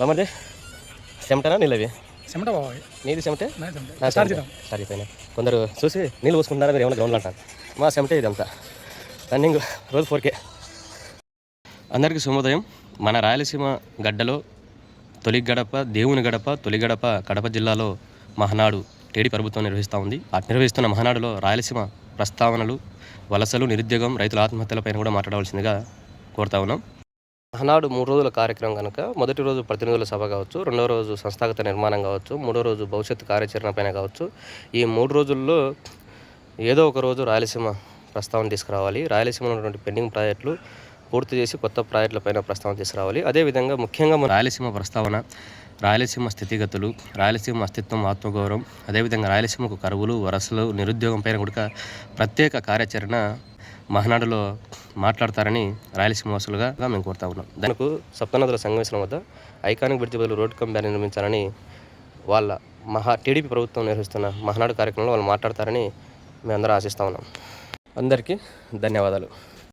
బామ్మది చెమటనా నీళ్ళవి? చెమట బాబాయ్. నీది చెమటే? స్టార్ట్ పైన కొందరు చూసి నీళ్ళు పోసుకుంటున్నారా మీరు? ఏమైనా గ్రౌండ్లో అంటారు. మా చెమటే ఇదంతా. రన్నింగ్ రోజు ఫోర్కే అందరికీ శుభోదయం. మన రాయలసీమ గడ్డలో తొలి గడప దేవుని గడప తొలి గడప కడప జిల్లాలో మహనాడు టీడీ ప్రభుత్వం నిర్వహిస్తూ ఉంది. ఆ నిర్వహిస్తున్న మహనాడులో రాయలసీమ ప్రస్తావనలు వలసలు నిరుద్యోగం రైతుల ఆత్మహత్యలపైన కూడా మాట్లాడవలసిందిగా కోరుతా ఉన్నాం. మహనాడు మూడు రోజుల కార్యక్రమం కనుక మొదటి రోజు ప్రతినిధుల సభ కావచ్చు రెండవ రోజు సంస్థాగత నిర్మాణం కావచ్చు మూడో రోజు భవిష్యత్ కార్యాచరణ పైన కావచ్చు ఈ మూడు రోజుల్లో ఏదో ఒక రోజు రాయలసీమ ప్రస్తావన తీసుకురావాలి. రాయలసీమలో ఉన్నటువంటి పెండింగ్ ప్రాజెక్టులు పూర్తి చేసి కొత్త ప్రాజెక్టులపైన ప్రస్తావన తీసుకురావాలి. అదేవిధంగా ముఖ్యంగా మన రాయలసీమ ప్రస్తావన రాయలసీమ స్థితిగతులు రాయలసీమ అస్తిత్వం ఆత్మగౌరవం అదేవిధంగా రాయలసీమకు కరువులు వరసలు నిరుద్యోగం పైన కూడా ప్రత్యేక కార్యాచరణ మహనాడులో మాట్లాడతారని రాయలసీమ వాసులుగా మేము కోరుతా ఉన్నాం. దానికి సప్తనదుల సంగమేశ్వరం వద్ద ఐకానిక్ బ్రిడ్జ్ బదులు రోడ్ కమ్ నిర్మించాలని వాళ్ళ మహా టీడీపీ ప్రభుత్వం నిర్వహిస్తున్న మహానాడు కార్యక్రమంలో వాళ్ళు మాట్లాడతారని మేమందరం ఆశిస్తా ఉన్నాం. అందరికీ ధన్యవాదాలు.